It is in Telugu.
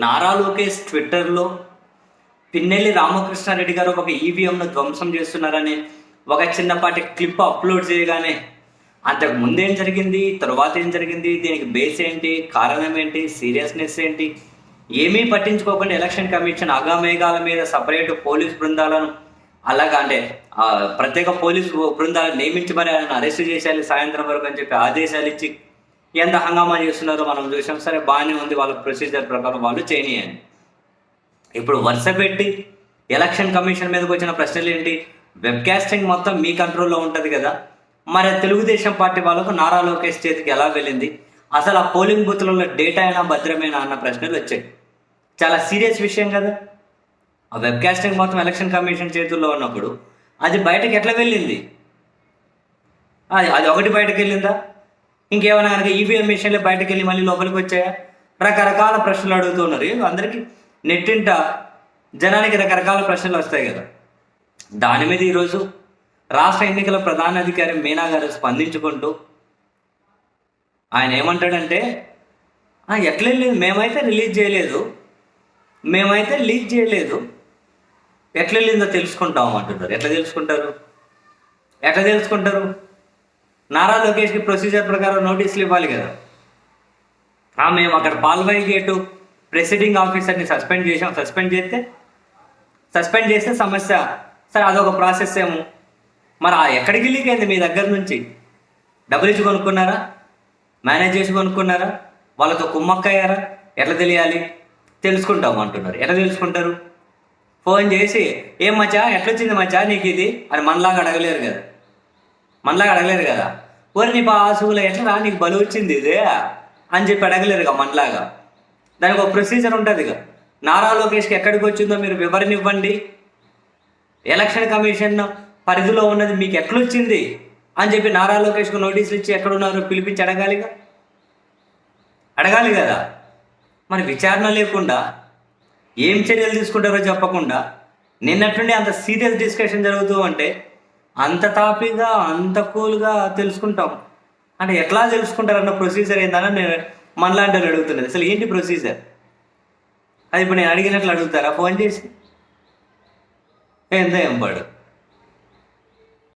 నారా లోకేష్ ట్విట్టర్లో పిన్నెల్లి రామకృష్ణారెడ్డి గారు ఒక ఈవీఎంను ధ్వంసం చేస్తున్నారని ఒక చిన్నపాటి క్లిప్ అప్లోడ్ చేయగానే అంతకు ముందేం జరిగింది తర్వాత ఏం జరిగింది దీనికి బేస్ ఏంటి కారణం ఏంటి సీరియస్నెస్ ఏంటి ఏమీ పట్టించుకోకుండా ఎలక్షన్ కమిషన్ అగామేఘాల మీద సపరేట్ పోలీస్ బృందాలను అలాగా అంటే ప్రత్యేక పోలీస్ బృందాలను నియమించి మరి ఆయన అరెస్ట్ చేసేయాలి సాయంత్రం వరకు అని చెప్పి ఆదేశాలు ఇచ్చి ఎంత హంగామా చేస్తున్నారో మనం చూసాం. సరే బాగానే ఉంది వాళ్ళ ప్రొసీజర్ ప్రకారం వాళ్ళు చేయనియండి. ఇప్పుడు వరుస పెట్టి ఎలక్షన్ కమిషన్ మీదకి వచ్చిన ప్రశ్నలు ఏంటి? వెబ్కాస్టింగ్ మొత్తం మీ కంట్రోల్లో ఉంటుంది కదా. మరి తెలుగుదేశం పార్టీ వాళ్ళకు నారా లోకేష్ చేతికి ఎలా వెళ్ళింది? అసలు ఆ పోలింగ్ బూత్లలో డేటా అయినా భద్రమేనా అన్న ప్రశ్నలు వచ్చాయి. చాలా సీరియస్ విషయం కదా. ఆ వెబ్కాస్టింగ్ మొత్తం ఎలక్షన్ కమిషన్ చేతుల్లో ఉన్నప్పుడు అది బయటకు ఎట్లా వెళ్ళింది? అది అది ఒకటి బయటకు వెళ్ళిందా? ఇంకేమైనా కనుక ఈవీఎం మిషన్లు బయటకు వెళ్ళి మళ్ళీ లోపలికి వచ్చాయా? రకరకాల ప్రశ్నలు అడుగుతున్నారు అందరికీ నెట్టింట జనానికి రకరకాల ప్రశ్నలు వస్తాయి కదా. దాని మీద ఈరోజు రాష్ట్ర ఎన్నికల ప్రధాన అధికారి మీనా గారు స్పందించుకుంటూ ఆయన ఏమంటాడంటే "ఆ, ఎట్లా మేమైతే రిలీజ్ చేయలేదు. మేమైతే లీక్ చేయలేదు. ఎట్లెళ్ళిందో తెలుసుకుంటాం అంటున్నారు. ఎట్లా తెలుసుకుంటారు? ఎట్లా తెలుసుకుంటారు? నారా లోకేష్కి ప్రొసీజర్ ప్రకారం నోటీసులు ఇవ్వాలి కదా. ఆ, మేము అక్కడ పాల్వాయి గేటు ప్రెసిడింగ్ ఆఫీసర్ని సస్పెండ్ చేసాం సస్పెండ్ చేస్తే సస్పెండ్ చేస్తే సమస్య. సరే అదొక ప్రాసెస్ ఏమో. మరి ఆ ఎక్కడికి లీక్ అయింది మీ దగ్గర నుంచి? డబ్బులు ఇచ్చి కొనుక్కున్నారా? మేనేజ్ చేసి కొనుక్కున్నారా? వాళ్ళతో కుమ్మక్కయ్యారా? ఎట్లా తెలియాలి? తెలుసుకుంటాం అంటున్నారు. ఎట్లా తెలుసుకుంటారు? ఫోన్ చేసి ఏం మచ్చా? ఎట్లొచ్చింది మచ్చా నీకు ఇది? అని మనలాగా అడగలేరు కదా. మనలాగా అడగలేరు కదా. ఓరి నీ పాసుగులో ఎట్లా నీకు బలు వచ్చింది ఇదే? అని చెప్పి అడగలేరు కదా మనలాగా దానికి ఒక ప్రొసీజర్ ఉంటుంది ఇక. నారా లోకేష్కి ఎక్కడికి వచ్చిందో మీరు వివరణ ఇవ్వండి ఎలక్షన్ కమిషన్ పరిధిలో ఉన్నది మీకు ఎట్లొచ్చింది? అని చెప్పి నారా లోకేష్కు నోటీసులు ఇచ్చి ఎక్కడున్నారో పిలిపించి అడగాలిగా అడగాలి కదా. మరి విచారణ లేకుండా ఏం చర్యలు తీసుకుంటారో చెప్పకుండా నిన్నట్టుండి అంత సీరియస్ డిస్కషన్ జరుగుతూ అంటే అంత టాపిక్గా అంత కూల్గా తెలుసుకుంటాం. అంటే ఎట్లా తెలుసుకుంటారన్న ప్రొసీజర్ ఏందని నేను మనలాంటి వాళ్ళు అడుగుతున్నది. అసలు ఏంటి ప్రొసీజర్? అది ఇప్పుడు నేను అడిగినట్లు అడుగుతారా? ఫోన్ చేసి. ఎంత ఏం పడు?